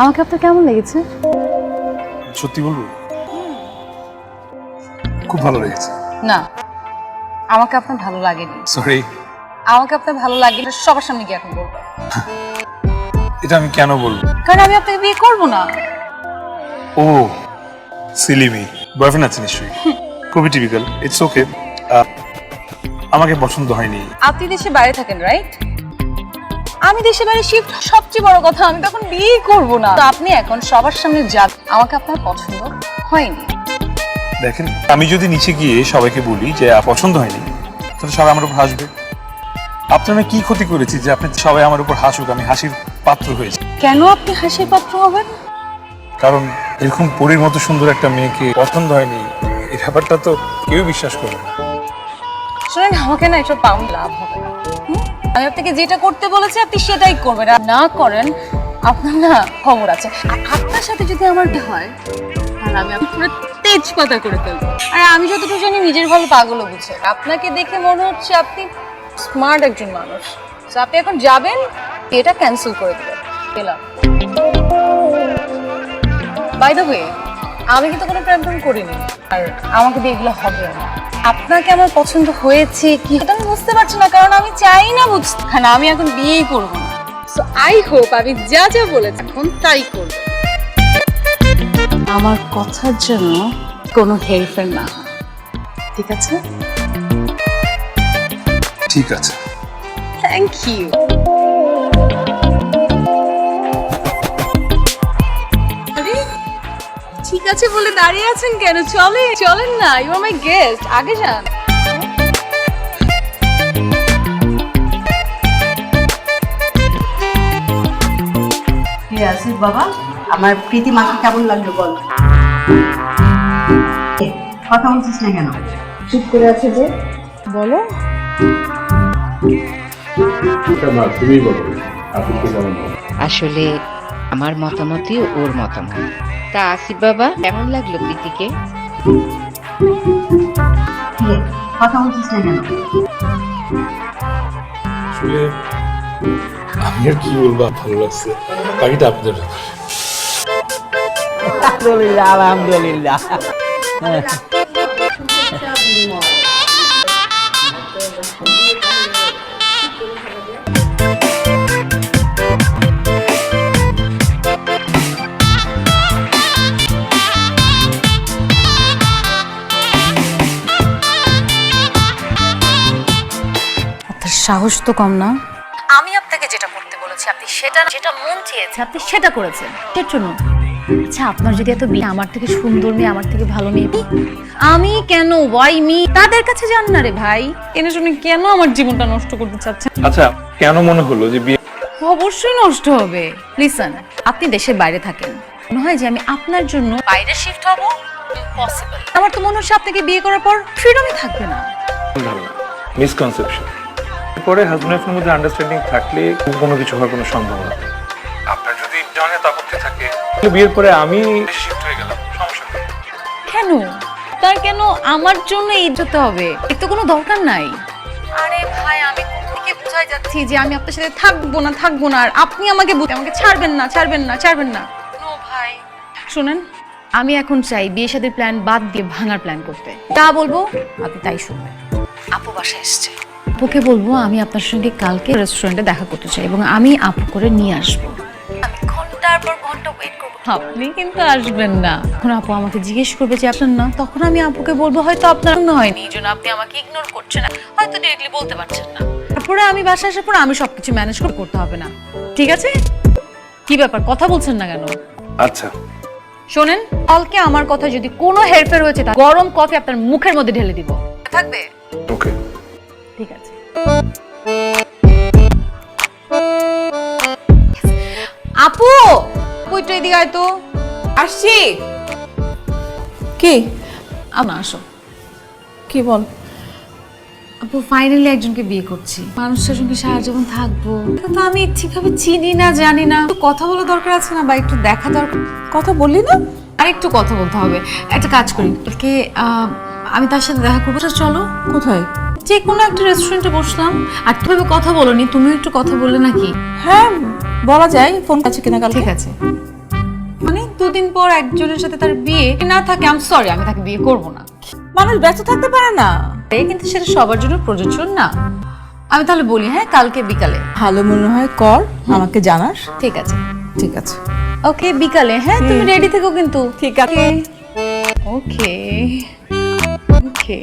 আমাকে আপনার কেমন লেগেছে? সত্যি বলব? খুব ভালো লেগেছে। না আমাকে আপনার ভালো লাগেনি। সরি আমাকে আপনার ভালো লাগেনি সবার সামনে গিয়ে এখন বলব। এটা আমি কেন বলব? কারণ আমি আপনাকে বিয়ে করব না। ও সিলিমি বয়ফ্রেন্ড আছে নিশ্চয়ই। খুবই টিপিক্যাল ইটস ওকে আমাকে পছন্দ হয়নি। আপনি দেশে বাইরে থাকেন রাইট আমি দেশে বাইরে শিফট সবচেয়ে বড় কথা আমি তখন বিয়ে করব না। তো আপনি এখন সবার সামনে যান আমাকে আপনার পছন্দ হয়নি। দেখেন আমি যদি নিচে গিয়ে সবাইকে বলি যে পছন্দ হয়নি তাহলে সবাই আমার উপর হাসবে। আপনার আমি কি ক্ষতি করেছি যে আপনি সবাই আমার উপর হাসুক আমি হাসির পাত্র হয়েছি? কেন আপনি হাসির পাত্র হবেন? কারণ এরকম পরীর মতো সুন্দর একটা মেয়েকে পছন্দ হয়নি এই ব্যাপারটা তো কেউ বিশ্বাস করবে না। শুনেন আমাকে না এসব পাউন্ড লাভ হবে না? আমি আপনাকে যেটা করতে বলেছি, আপনি সেটাই করবেন। আর না করেন, আপনার না খবর আছে। আপনার সাথে যদি আমার হয়, তাহলে আমি আপনার তেজপাতা করে ফেলব। আর আমি যতটুকু জানি, নিজের ভালো পাগলও বুঝে। আপনাকে দেখে মনে হচ্ছে আপনি স্মার্ট একজন মানুষ। তো আপনি এখন যাবেন এটা ক্যান্সেল করে দেবেন। গেলাম বাই দ্য ওয়ে আমি কিন্তু কোনো প্রেম টেম করিনি। আর আমাকে দিয়ে এগুলো হবে না। আপনাকে আমার পছন্দ হয়েছে কি? এটা আমি বুঝতে পারছি না কারণ আমি চাই না বুঝতে। না আমি এখন বিয়েই করব না। সো আই হোপ আমি যা যা বলেছি এখন তাই করব। আমার কথার জন্য কোনো হেল্পের না। ঠিক আছে? ঠিক আছে। থ্যাংক ইউ ঠিক আছে বলে দাঁড়িয়ে আছেন কেন? চলে চলেন না ইউ আর মাই গেস্ট আগে যান। আসিফ বাবা আমার প্রীতি মাকে কেমন লাগল বল? কথা বলছিস না কেন? চুপ করে আছে যে? বলো। তুমি বলো। আপনি কেমন বলো আসলে আমার মতামতই ওর মতামত। তা আসিফ বাবা কেমন লাগল প্রীতিকে? কথা বলছিস না কেন? আসলে আমি আর কি বলব ভালো লাগছে। বাকিটা আপনাদের আলহামদুলিল্লাহ আলহামদুলিল্লাহ। সাহস তো কম না। আমি আপনাকে যেটা করতে বলেছি আপনি সেটা যেটা মন চেয়েছে আপনি সেটা করেছেন। এর জন্য। আচ্ছা আপনার যদি এত বিয়ে আমার থেকে সুন্দর মেয়ে আমার থেকে ভালো মেয়ে আমি কেন? ওয়াই মি তাদের কাছে যান না রে ভাই। এনে শুনে কেন আমার জীবনটা নষ্ট করতে চাচ্ছেন? আচ্ছা কেন মনে হলো যে বিয়ে অবশ্যই নষ্ট হবে। লিসন আপনি দেশের বাইরে থাকেন। মনে হয় যে আমি আপনার জন্য বাইরে শিফট হব? পসিবল আমার তো মনে হচ্ছে আপনাকে বিয়ে করার পর ফ্রিডমই থাকবে না। মিসকনসেপশন পরে হাজব্যান্ড ওয়াইফের মধ্যে আন্ডারস্ট্যান্ডিং থাকলে কোনো কিছু হওয়ার কোনো সম্ভাবনা নেই। আপনার যদি আপত্তি থাকে বিয়ের পরে আমি শিফট হয়ে গেলাম সমস্যা কেন? তার কেন আমার জন্য এই যেতে হবে? এর তো কোনো দরকার নাই। আরে ভাই আমি থেকে বোঝাই যাচ্ছি যে আমি আপনার সাথে থাকব না থাকব না? আর আপনি আমাকে আমাকে ছাড়বেন না ছাড়বেন না ছাড়বেন না। নো ভাই। শুনেন আমি এখন চাই বিয়ে শাদীর প্ল্যান বাদ দিয়ে ভাঙার প্ল্যান করতে। তা বলব আপনি তাই শুনবেন। আপু বাসায় এসছে। আপুকে বলব আমি আপনার সঙ্গে কালকে রেস্টুরেন্টে দেখা করতে চাই এবং আমি আপু করে নিয়ে আসব। আমি ঘণ্টার পর ঘণ্টা ওয়েট করব। আপনি কিন্তু আসবেন না। এখন আপু আমাকে জিজ্ঞেস করবে যে আপনার না? তখন আমি আপুকে বলব হয়তো আপনার পছন্দ হয়নি। এই জন্য আপনি আমাকে ইগনোর করছেন না। হয়তো ডিরেক্টলি বলতে পারছেন না। তারপরে আমি বাসা আসার পর আমি সবকিছু ম্যানেজ করে করতে হবে না। ঠিক আছে? কি ব্যাপার? কথা বলছেন না কেন? আচ্ছা। শোনেন কালকে আমার কথা যদি কোনো হেরফের হয়েছে তা গরম কফি আপনার মুখের মধ্যে ঢেলে দিব। থাকবে? ওকে। ঠিক আছে। আপু একটু এদিকে আয় তো। আসছি। কি? আপনা আসো। কি বল? আপু ফাইনালি একজনকে বিয়ে করছি। মানুষটার সঙ্গে সারা জীবন থাকব কিন্তু আমি ঠিকভাবে চিনি না জানি না। কথা বলা দরকার আছে না বা একটু দেখা দরকার? কথা বললি না? আর একটু কথা বলতে হবে। একটা কাজ করি। কালকে আহ, আমি তার সাথে দেখা করব। আচ্ছা, চলো। কোথায়? যে কোনো একটা রেস্টুরেন্টে বসলাম। আর কীভাবে কথা বলনি তুমি একটু কথা বললে নাকি? হ্যাঁ বলা যায় ফোন আছে কিনা কাল ঠিক আছে। মানে দুদিন পর একজনের সাথে তার বিয়ে না থাকে আম সরি আমি তাকে বিয়ে করব না। মানুষ ব্যস্ত থাকতে পারে না। কিন্তু সেটা সবার জন্য প্রযোজ্য না। আমি তাহলে বলি হ্যাঁ কালকে বিকালে। ভালো মনে হয় কর আমাকে জানাস। ঠিক আছে। ঠিক আছে। ওকে বিকালে হ্যাঁ তুমি রেডি থেকো কিন্তু। ঠিক আছে। ওকে ওকে।